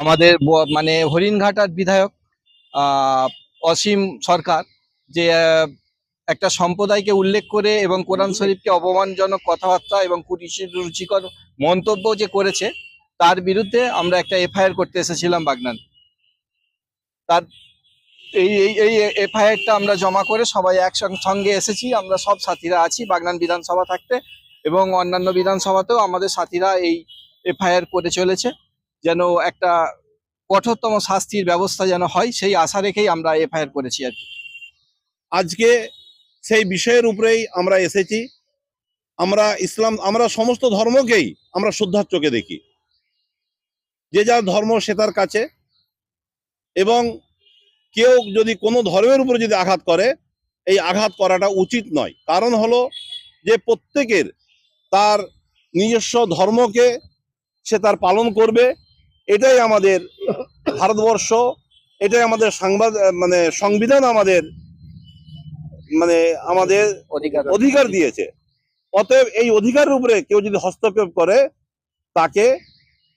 আমাদের মানে হরিণঘাটার বিধায়ক অসীম সরকার যে একটা সম্প্রদায়কে উল্লেখ করে এবং কোরআন শরীফকে অপমানজনক কথাবার্তা এবং রুচিকর মন্তব্য যে করেছে, তার বিরুদ্ধে আমরা একটা এফআইআর করতে এসেছিলাম বাগনান। তার এই এই এফআইআরটা আমরা জমা করে সবাই একসঙ্গে, সঙ্গে এসেছি। আমরা সব সাথীরা আছি বাগনান বিধানসভা থাকতে এবং অন্যান্য বিধানসভাতেও আমাদের সাথীরা এই এফআইআর করে চলেছে। যেন একটা কঠোরতম শাস্তির ব্যবস্থা যেন হয়, সেই আশা রেখেই আমরা এফআইআর করেছি আর কি। আজকে সেই বিষয়ের উপরেই আমরা এসেছি। আমরা ইসলাম, আমরা সমস্ত ধর্মকেই আমরা শ্রদ্ধার চোখে দেখি। যে যার ধর্ম সে তার কাছে। এবং কেউ যদি কোনো ধর্মের উপরে যদি আঘাত করে, এই আঘাত করাটা উচিত নয়। কারণ হলো যে প্রত্যেকের তার নিজস্ব ধর্মকে সে তার পালন করবে এটাই আমাদের ভারতবর্ষ এটাই আমাদের সাংবাদ মানে সংবিধান আমাদের মানে আমাদের অধিকার। অধিকার দিয়েছে। অতএব এই অধিকারের উপরে কেউ যদি হস্তক্ষেপ করে তাকে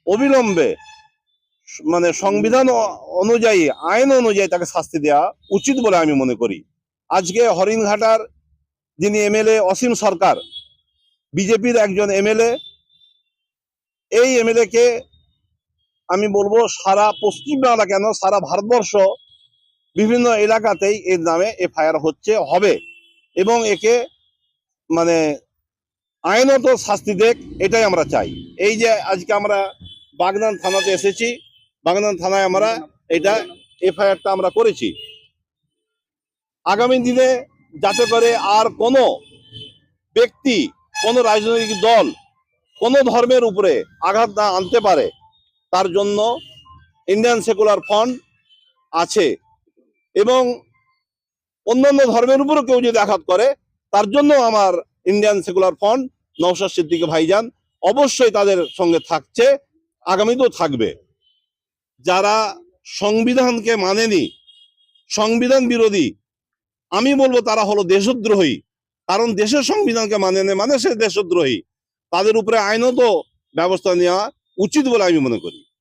অবিলম্বে মানে সংবিধান অনুযায়ী আইন অনুযায়ী তাকে শাস্তি দেওয়া উচিত বলে আমি মনে করি। আজকে হরিণঘাটার যিনি এমএলএ অসীম সরকার বিজেপির একজন এমএলএ এই এমএলএ কে আমি বলব সারা পশ্চিমবাংলা কেন? সারা ভারতবর্ষ বিভিন্ন এলাকাতেই এর নামে এফআইআর হচ্ছে, হবে। এবং একে মানে আইনত শাস্তি দেখ, এটাই আমরা চাই। এই যে আজকে আমরা বাগনান থানাতে এসেছি, বাগনান থানায় আমরা এটা এফআইআরটা আমরা করেছি। আগামী দিনে যাতে করে আর কোনো ব্যক্তি, কোনো রাজনৈতিক দল, কোনো ধর্মের উপরে আঘাত না আনতে পারে তার জন্য ইন্ডিয়ান সেকুলার ফ্রন্ট আছে। এবং অন্যান্য ধর্মের উপরও কেউ যদি আঘাত করে, তার জন্য আমার Indian secular front Naushad Siddiqui ভাইজান, অবশ্যই তাদের সঙ্গে থাকছে, আগামীতেও থাকবে। যারা সংবিধানকে মানেনি, সংবিধান বিরোধী, আমি বলব তারা হলো দেশদ্রোহী, কারণ দেশের সংবিধানকে মানে নেই মানে সে দেশদ্রোহী। তাদের উপরে আইনত ব্যবস্থা নেওয়া উচিত বলে আমি মনে করি।